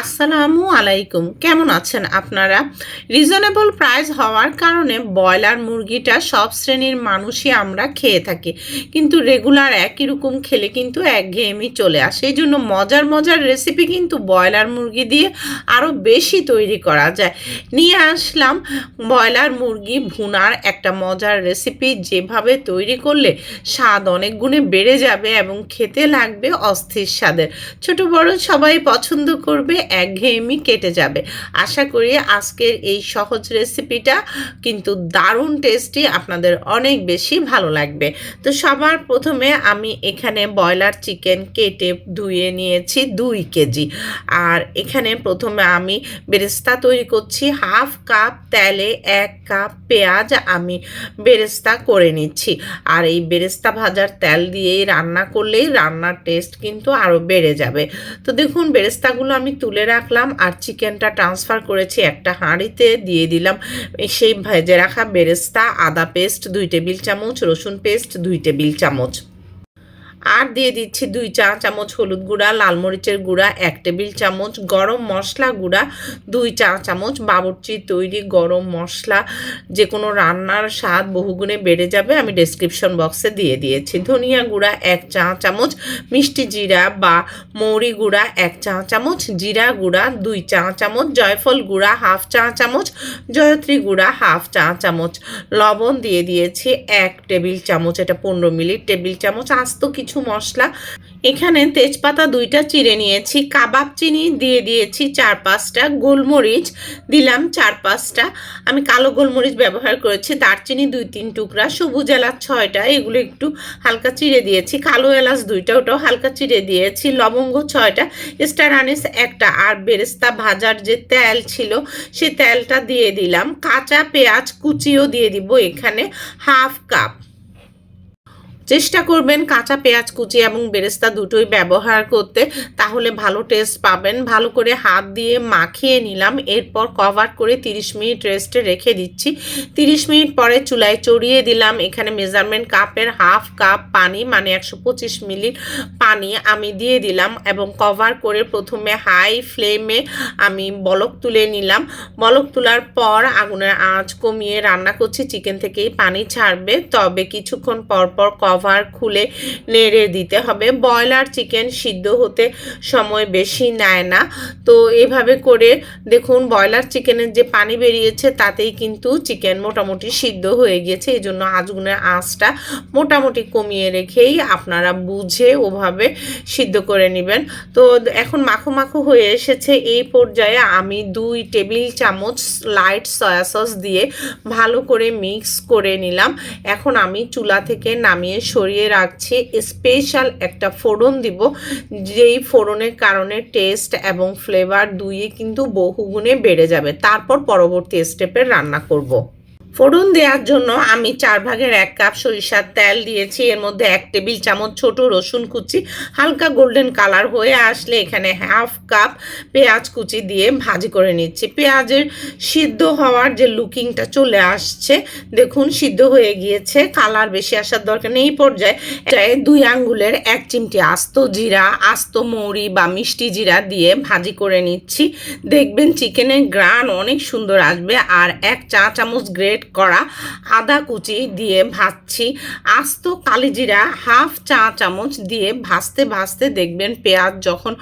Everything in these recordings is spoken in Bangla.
আসসালামু আলাইকুম। কেমন আছেন আপনারা? রিজনেবল প্রাইস হওয়ার কারণে ব্রয়লার মুরগিটা সব শ্রেণির মানুষই আমরা খেয়ে থাকি। কিন্তু রেগুলার একই রকম খেলে কিন্তু একঘেয়েমি চলে আসে। এই জন্য মজার মজার রেসিপি কিন্তু ব্রয়লার মুরগি দিয়ে আরও বেশি তৈরি করা যায়। নিয়ে আসলাম ব্রয়লার মুরগি ভুনার একটা মজার রেসিপি যেভাবে তৈরি করলে স্বাদ অনেক গুণে বেড়ে যাবে এবং খেতে লাগবে অস্থির স্বাদের। ছোট বড় সবাই পছন্দ করবে একঘেয়েমি কেটে যাবে। আশা করি আজকের এই সহজ রেসিপিটা কিন্তু দারুণ টেস্টি আপনাদের অনেক বেশি ভালো লাগবে। তো সবার প্রথমে আমি এখানে ব্রয়লার চিকেন কেটে ধুয়ে নিয়েছি দুই কেজি। আর এখানে প্রথমে আমি বেরেস্তা তৈরি করছি, হাফ কাপ তেলে এক কাপ পেঁয়াজ আমি বেরেস্তা করে নিচ্ছি। আর এই বেরেস্তা ভাজার তেল দিয়েই রান্না করলেই রান্নার টেস্ট কিন্তু আরও বেড়ে যাবে। তো দেখুন, বেরেস্তাগুলো আমি তুলে রাখলাম আর চিকেনটা ট্রান্সফার করেছি একটা হাঁড়িতে দিয়ে দিলাম। সেই ভেজে রাখা বেরেস্তা, আদা পেস্ট দুই টেবিল চামচ, রসুন পেস্ট দুই টেবিল চামচ। আর দিয়ে দিচ্ছি দুই চা চামচ হলুদ গুঁড়া, লাল মরিচের গুঁড়া, এক টেবিল চামচ গরম মশলা গুঁড়া, দুই চা চামচ বাবরচি তৈরি গরম মশলা। যে কোনো রান্নার স্বাদ বহুগুণে বেড়ে যাবে, আমি ডেসক্রিপশন বক্সে দিয়ে দিয়েছি। ধনিয়া গুঁড়া, এক চা চামচ মিষ্টি জিরা বা মৌরি গুঁড়া, এক চা চামচ জিরা গুঁড়া, দুই চা চামচ জয়ফল গুঁড়া, হাফ চা চামচ জয়ত্রী গুঁড়া, হাফ চা চামচ লবণ দিয়ে দিয়েছি, এক টেবিল চামচ, এটা পনেরো মিলি টেবিল চামচ আস্ত কিছু মশলা। এখানে তেজপাতা দুইটা চিড়ে নিয়েছি, কাবাব চিনি দিয়ে দিয়েছি চার পাঁচটা, গোলমরিচ দিলাম চার পাঁচটা। আমি কালো গোলমরিচ ব্যবহার করেছি, দারচিনি দুই তিন টুকরা, সবুজ এলাচ ছয়টা, এগুলো একটু হালকা চিড়ে দিয়েছি। কালো এলাচ দুইটা, ওটাও হালকা চিড়ে দিয়েছি, লবঙ্গ ছয়টা, স্টার আনিস একটা, আর বেরেস্তা ভাজার যে তেল ছিল সে তেলটা দিয়ে দিলাম। কাঁচা পেঁয়াজ কুচিও দিয়ে দিব এখানে হাফ কাপ। চেষ্টা করবেন কাঁচা পেঁয়াজ কুচি এবং বেরেস্তা দুটোই ব্যবহার করতে, তাহলে ভালো টেস্ট পাবেন। ভালো করে হাত দিয়ে মাখিয়ে নিলাম, এরপর কভার করে 30 মিনিট রেস্টে রেখে দিচ্ছি। 30 মিনিট পরে চুলায় চড়িয়ে দিলাম, এখানে মেজারমেন্ট কাপের হাফ কাপ পানি মানে একশো মিলির পানি আমি দিয়ে দিলাম এবং কভার করে প্রথমে হাই ফ্লেমে আমি বলক তুলে নিলাম। বলক তোলার পর আগুনের আঁচ কমিয়ে রান্না করছি, চিকেন থেকেই পানি ছাড়বে। তবে কিছুক্ষণ পর পর কভার খুলে নেড়ে দিতে হবে। ব্রয়লার চিকেন সিদ্ধ হতে সময় বেশি নেয় না। তো এভাবে করে দেখুন, ব্রয়লার চিকেনের যে পানি বেরিয়েছে, তাতেই কিন্তু চিকেন মোটামুটি সিদ্ধ হয়ে গিয়েছে। এই জন্য আজগুনের আঁচটা মোটামুটি কমিয়ে রেখেই আপনারা বুঝে ওভাবে সিদ্ধ করে নেবেন। তো এখন মাখো মাখো হয়ে এসেছে। এই পর্যায়ে আমি দুই টেবিল চামচ লাইট সয়া সস দিয়ে ভালো করে মিক্স করে নিলাম। এখন আমি চুলা থেকে নামিয়ে সরিয়ে রাখছি স্পেশাল একটা ফোড়ন দিব, যেই ফোড়নের কারণে টেস্ট এবং ফ্লেভার দুইয়ে কিন্তু বহুগুণে বেড়ে যাবে তারপর পরবর্তী স্টেপে রান্না করব। ফোড়ন দেওয়ার জন্য আমি চার ভাগের এক কাপ সরিষার তেল দিয়েছি। এর মধ্যে এক টেবিল চামচ ছোট রসুন কুচি, হালকা গোল্ডেন কালার হয়ে আসলে এখানে হাফ কাপ পেঁয়াজ কুচি দিয়ে ভাজি করে নিচ্ছি। পেঁয়াজের সিদ্ধ হওয়ার যে লুকিংটা চলে আসছে, দেখুন সিদ্ধ হয়ে গিয়েছে কালার বেশি আসার দরকার নেই। পর্যায়ে দুই আঙ্গুলের এক চিমটি আস্ত জিরা, আস্ত মৌরি বা মিষ্টি জিরা দিয়ে ভাজি করে নিচ্ছি। দেখবেন চিকেনের গ্রান অনেক সুন্দর আসবে আর এক চা চামচ গ্রেট করা আদা কুচি দিয়ে ভাজছি। আস্ত কালিজিরা হাফ চা চামচ দিয়ে ভাজতে ভাজতে দেখবেন পেঁয়াজ যখন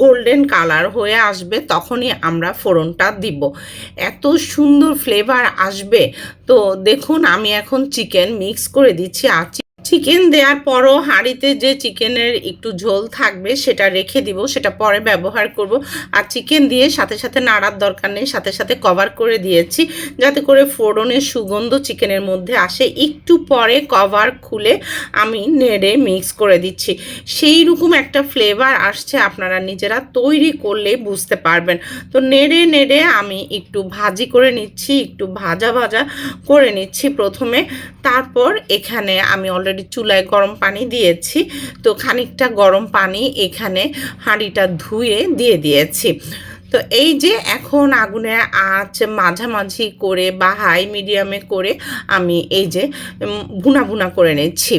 গোল্ডেন কালার হয়ে আসবে তখনই আমরা ফোড়নটা দিব। এত সুন্দর ফ্লেভার আসবে। তো দেখুন আমি এখন চিকেন মিক্স করে দিচ্ছি। আর চিকেন দেওয়ার পরও হাঁড়িতে যে চিকেনের একটু ঝোল থাকবে সেটা রেখে দিব, সেটা পরে ব্যবহার করব। আর চিকেন দিয়ে সাথে সাথে নাড়ার দরকার নেই, সাথে সাথে কভার করে দিয়েছি যাতে করে ফোড়নের সুগন্ধ চিকেনের মধ্যে আসে। একটু পরে কভার খুলে আমি নেড়ে মিক্স করে দিচ্ছি। সেই রকম একটা ফ্লেভার আসছে আপনারা নিজেরা তৈরি করলে বুঝতে পারবেন। তো নেড়ে নেড়ে আমি একটু ভাজি করে নিচ্ছি, একটু ভাজা ভাজা করে নিচ্ছি প্রথমে। তারপর এখানে আমি অলরেডি চুলায় গরম পানি দিয়েছি। তো খানিকটা গরম পানি এখানে হাঁড়িটা ধুয়ে দিয়ে দিয়েছি। তো এই যে এখন আগুনে আঁচ মাঝামাঝি করে বা হাই মিডিয়ামে করে আমি এই যে ভুনা ভুনা করে নিচ্ছি।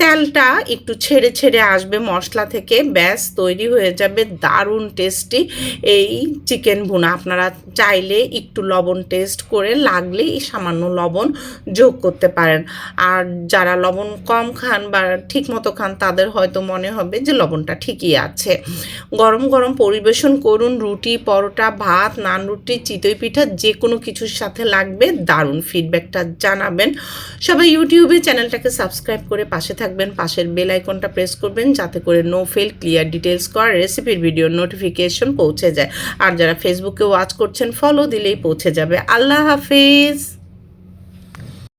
তেলটা একটু ছেড়ে ছেড়ে আসবে মশলা থেকে, ব্যাস তৈরি হয়ে যাবে, দারুণ টেস্টি এই চিকেন ভুনা আপনারা চাইলে একটু লবণ টেস্ট করে লাগলেই সামান্য লবণ যোগ করতে পারেন। আর যারা লবণ কম খান বা ঠিক মতো খান, তাদের হয়তো মনে হবে যে লবণটা ঠিকই আছে। গরম গরম পরিবেশন করুন, রুটি পরোটা, ভাত, নান, রুটি, চিতই পিঠা, যে কোনো কিছুর সাথে লাগবে দারুণ ফিডব্যাকটা জানাবেন। সবাই ইউটিউবে চ্যানেলটাকে সাবস্ক্রাইব করে পাশে থাকবেন, পাশের বেল আইকনটা প্রেস করবেন, যাতে করে নো ফেল ক্লিয়ার ডিটেলস করা রেসিপির ভিডিও নোটিফিকেশন পৌঁছে যায়। আর যারা ফেসবুকে ওয়াচ করছেন ফলো দিলেই পৌঁছে যাবে। আল্লাহ হাফিজ!